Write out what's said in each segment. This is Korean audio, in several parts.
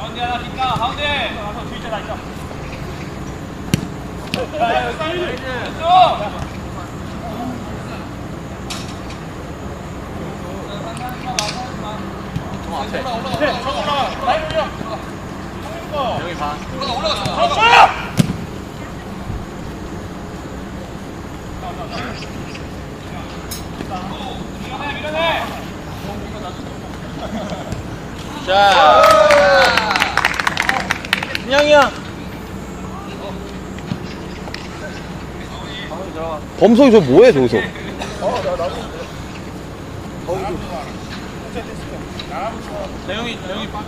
가운데 하나 뒷가 가운데 가서 뒤에 있잖아 있어 왼쪽 자. 민영이야. 범석이 저 뭐해 저기서 대영이 대영이 빠.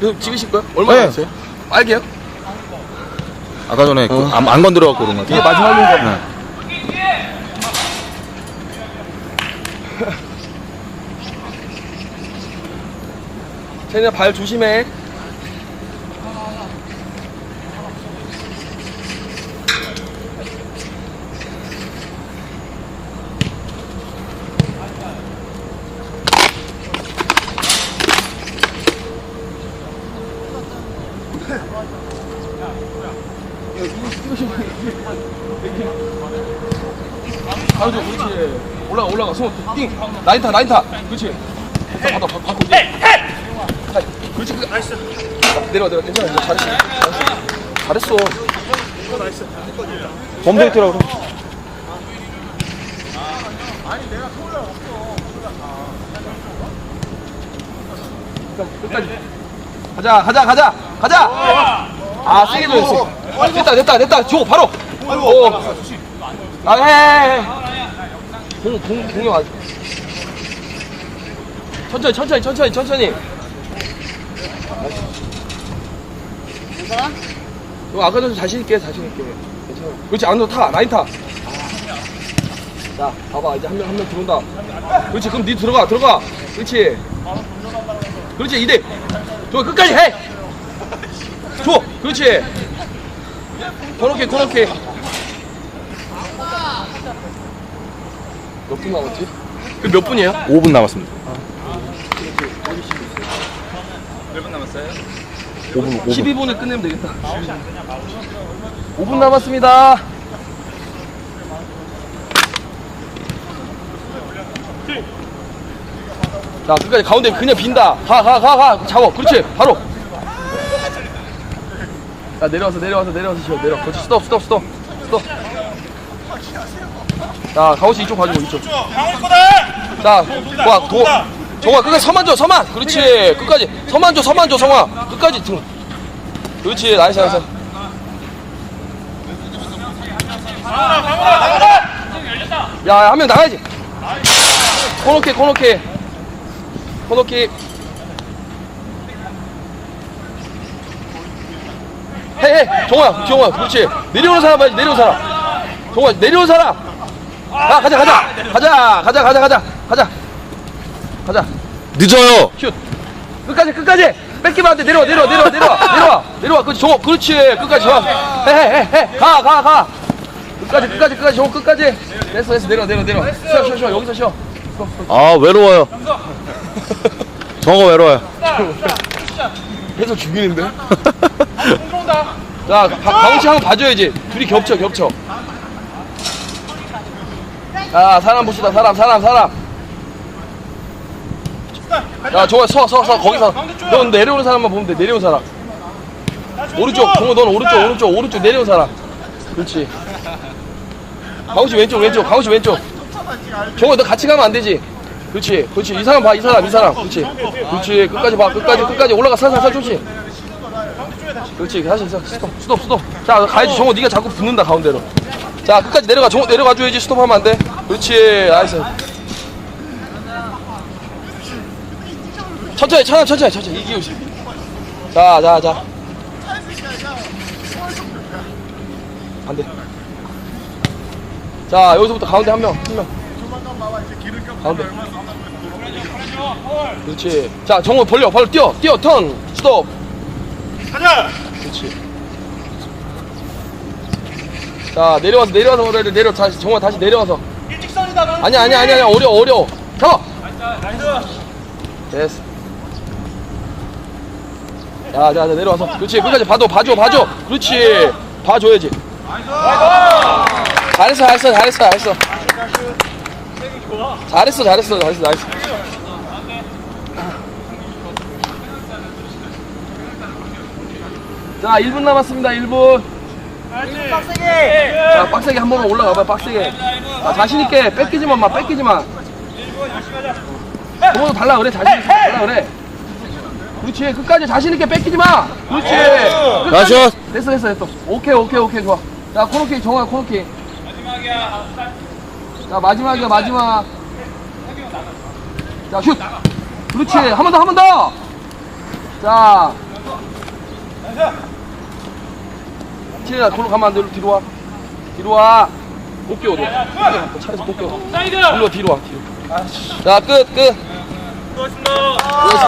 이거 찍으실 거예요? 얼마나 네. 됐어요? 빨개요? 아까 전에 그 안, 안 건드려갖고 그런 거 이게 같아 마지막인가 봐. 쟤네 발 조심해. 가로줘, 그렇지. 올라가, 올라가. 손, 띵. 라인 타, 라인 타. 그렇지. 받아, 받아, 받고. 자, 그렇지. 그, 나이스. 내려와, 내려와. 괜찮아. 이거 잘했어. 잘했어. 잘했어. 범석이 뛰라고 그래 끝까지. 가자, 가자, 가자, 가자. 아, 세게 줘야 돼. 됐다, 됐다, 됐다. 줘, 바로. 오. 아, 해, 해, 해. 공, 공, 공이 와. 천천히, 천천히, 천천히, 천천히. 괜찮아? 이거 아까 전에 자신 있게, 자신 있게. 괜찮아. 그렇지, 안으로 타, 라인 타. 자, 봐봐, 이제 한 명, 한 명 들어온다. 그렇지, 그럼 니 들어가, 들어가. 그렇지. 그렇지, 이대. 줘, 끝까지 해. 줘, 그렇지. 코너킥, 코너킥. 몇분 남았지? 그 몇 분이에요? 5분 남았습니다 몇 분 남았어요? 5분 5분 12분에 끝내면 되겠다. 5분 남았습니다. 자, 끝까지 가운데 그냥 빈다. 가, 가, 가, 가. 잡아. 그렇지. 바로. 자, 내려와서, 내려와서, 내려와서 쉬어. 내려. 그렇지. 스톱, 스톱, 스톱. 스톱. 자, 가오씨 이쪽 봐주고, 이쪽. 자, 와, 도, 정아, 끝까지 서만 줘, 서만. 그렇지. 끝까지. 서만 줘, 서만 줘, 성아. 끝까지 등. 그렇지. 나이스, 나이스. 야, 한 명 나가야지. 코너킥. 코너킥. 해, 해. 정아, 정아. 그렇지. 내려오는 사람 봐야지, 내려오는 사람. 정아, 내려오는 사람. 가, 가자, 가자. 가자, 가자, 가자, 가자. 가자. 가자. 늦어요 슛. 끝까지 끝까지. 뺏기면 안 돼. 내려와 내려와 내려와 내려와 내려와 내려와. 그렇지. 저 그렇지. 끝까지 좋아. 해해해 해. 가 가 가. 끝까지 끝까지 끝까지 저 끝까지. 됐어 됐어 내려 내려 내려. 쉬어 쉬어 쉬어 여기서 쉬어. 아 외로워요 정어 외로워요 해서 죽이는데. 자 가- 가운치 한번 봐줘야지. 둘이 겹쳐 겹쳐. 자 사람 봅시다 사람 사람 사람. 야 정아 서서 서 거기서. 넌 내려오는 사람만 보면 돼 내려오는 사람. 오른쪽 정우 넌 오른쪽 오른쪽 오른쪽 내려온 사람. 그렇지. 가우씨 왼쪽 왼쪽 가우씨 왼쪽. 정우 너 같이 가면 안 되지. 그렇지 그렇지. 이 사람 봐 이 사람 이 사람. 그렇지. 그렇지. 끝까지 봐 끝까지 끝까지 올라가. 살살살 조심. 그렇지. 다시 서 스톱 스톱 스톱. 자 가야지. 정우 네가 자꾸 붙는다 가운데로. 자 끝까지 내려가. 정우 내려가 줘야지. 스톱하면 안돼. 그렇지. 나이스 천천히 천천히 천천히 천천히. 이기고 있어 자자 자. 안돼 자 여기서부터 가운데 한명한명. 가운데. 그렇지. 자 정우 벌려 벌려. 뛰어 뛰어. 턴. 스톱. 가자! 그렇지. 자 내려와서 내려와서 내려 내려 다시 정말 다시 내려와서. 일직선이다 아니야 아니야 아니야. 어려 어려 잡아 됐어 자자 자, 내려와서. 그렇지. 끝까지 봐줘 봐줘 봐줘. 그렇지. 봐줘야지. 잘했어 잘했어 잘했어 잘했어. 잘했어 잘했어 잘했어 잘했어 자 1분 남았습니다 1분. 자 빡세게 한 번만 올라가봐 빡세게. 자 자신있게 뺏기지만 마. 뺏기지만 그거도 달라 그래 자신있게 달라 그래 그렇지 끝까지 자신있게 뺏기지 마 그렇지 끝까지. 나이스. 됐어 됐어 됐어 오케이 오케이 오케이 좋아 자 코너킥 정호야 코너킥 자 마지막이야 마지막 자슛 그렇지 한 번 더 한 번더자 티나 돌로 가면 안 돼. 뒤로 와. 뒤로 와. 못 끼워, 너. 차에서 못 끼워. 사이드. 뒤로 와, 뒤로 와, 뒤로. 자, 끝, 끝. 수고하셨습니다.